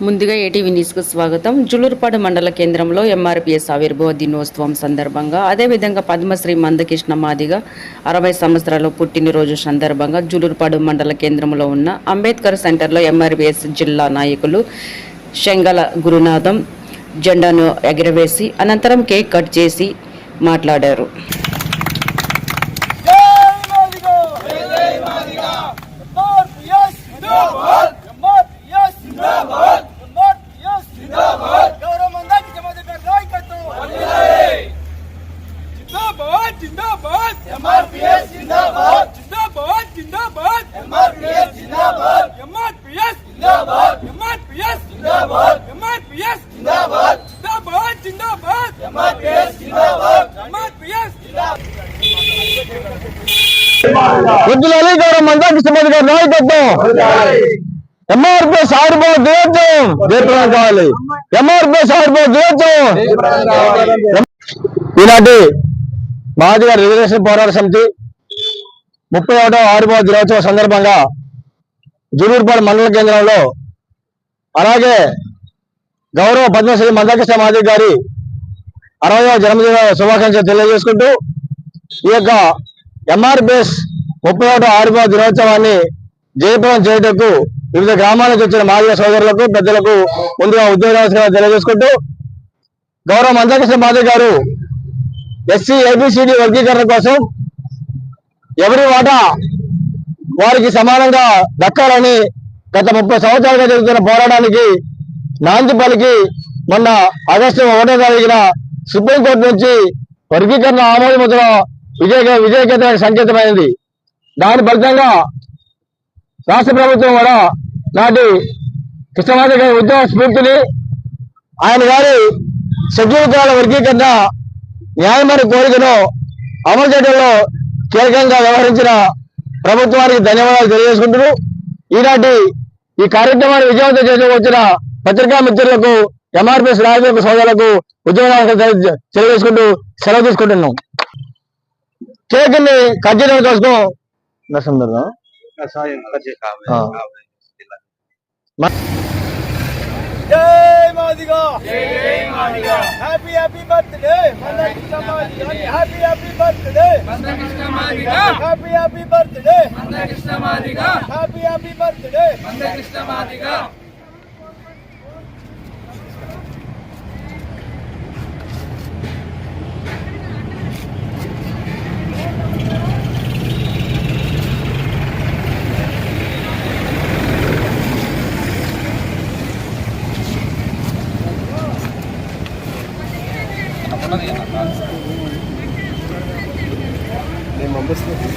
ముందుగా ఏటీవీ న్యూస్కు స్వాగతం. జులూరుపాడు మండల కేంద్రంలో ఎంఆర్పిఎస్ ఆవిర్భావ దినోత్సవం సందర్భంగా అదేవిధంగా పద్మశ్రీ మందకృష్ణ మాదిగ అరవై సంవత్సరాల పుట్టినరోజు సందర్భంగా జులూరుపాడు మండల కేంద్రంలో ఉన్న అంబేద్కర్ సెంటర్లో ఎంఆర్పిఎస్ జిల్లా నాయకులు శంగల గురునాథం జెండాను ఎగరవేసి అనంతరం కేక్ కట్ చేసి మాట్లాడారు జై మాదిగా ఎంఆర్పిఎస్ జిందాబాద్ ఎంఆర్పిఎస్ జిందాబాద్ ఎంఆర్పిఎస్ జిందాబాద్ గౌరవ మందాకి జమాదార్ నాయకత్వం జిందాబాద్ జిందాబాద్ ఎంఆర్పిఎస్ జిందాబాద్ జిందాబాద్ జిందాబాద్ ఎంఆర్పిఎస్ జిందాబాద్ ఎంఆర్పిఎస్ జిందాబాద్ ఎంఆర్పిఎస్ జిందాబాద్ ఎంఆర్పిఎస్ జిందాబాద్ జిందాబాద్ జిందాబాద్ ఎంఆర్పిఎస్ జిందాబాద్ ఎంఆర్పిఎస్ వద్దులాలి గౌరవ మందాకి సుమతి గారి నాయకత్వం ఎంఆర్పిఎస్ ఆరిపోవ దినోత్సవం జయప్రదం కావాలి ఎంఆర్పిఎస్ ఆరిపోవ దినోత్సవం ఈనాటి మాది గారి రిజర్వేషన్ పోరాట సమితి ముప్పై ఒకటో ఆరిపోవ దినోత్సవం సందర్భంగా జూలూరుపాడు మండల కేంద్రంలో అలాగే గౌరవ పద్మశ్రీ మందకృష్ణ మాది గారి అరవయవ జన్మదిన శుభాకాంక్షలు తెలియజేసుకుంటూ ఈ యొక్క ఎంఆర్పిఎస్ ముప్పై ఒకటో ఆరుగో దినోత్సవాన్ని జయప్రదం చేయటకు వివిధ గ్రామాల నుంచి వచ్చిన మాదిగ సోదరులకు పెద్దలకు ముందుగా ఉద్యోగ తెలియజేసుకుంటూ గౌరవ మందకృష్ణ మాదిరి గారు ఎస్సీ ఏబిసిడి వర్గీకరణ కోసం ఎవరి వాటా వారికి సమానంగా దక్కాలని గత ముప్పై సంవత్సరాలుగా జరుగుతున్న పోరాటానికి నాంది పలికి మొన్న ఆగస్టు ఒకటో తారీఖున సుప్రీంకోర్టు నుంచి వర్గీకరణ ఆమోదముద్ర విజయ విజయకేతనానికి సంకేతమైంది. దాని ఫలితంగా రాష్ట్ర ప్రభుత్వం కూడా నాటి కృష్ణమాధ గారి ఉద్యమ స్ఫూర్తిని ఆయన గారి షెడ్యూల్ వర్గీకరణ న్యాయమైన కోరికను. అమలు చేయడంలో కీలకంగా వ్యవహరించిన ప్రభుత్వానికి ధన్యవాదాలు తెలియజేసుకుంటూ ఈనాటి ఈ కార్యక్రమాన్ని విజయవంతం చేసి వచ్చిన పత్రికా మిత్రులకు ఎంఆర్పిఎస్ రాజకీయ సోదరులకు ఉద్యోగాలు తెలియజేసుకుంటూ సెలవు తీసుకుంటున్నాం కేక్ని కట్ చేయడం కోసం సందర్భం జై మాదిగా జై Madiga! Happy happy birthday happy happy birthday happy happy birthday happy happy birthday నేను పంపిస్తాను.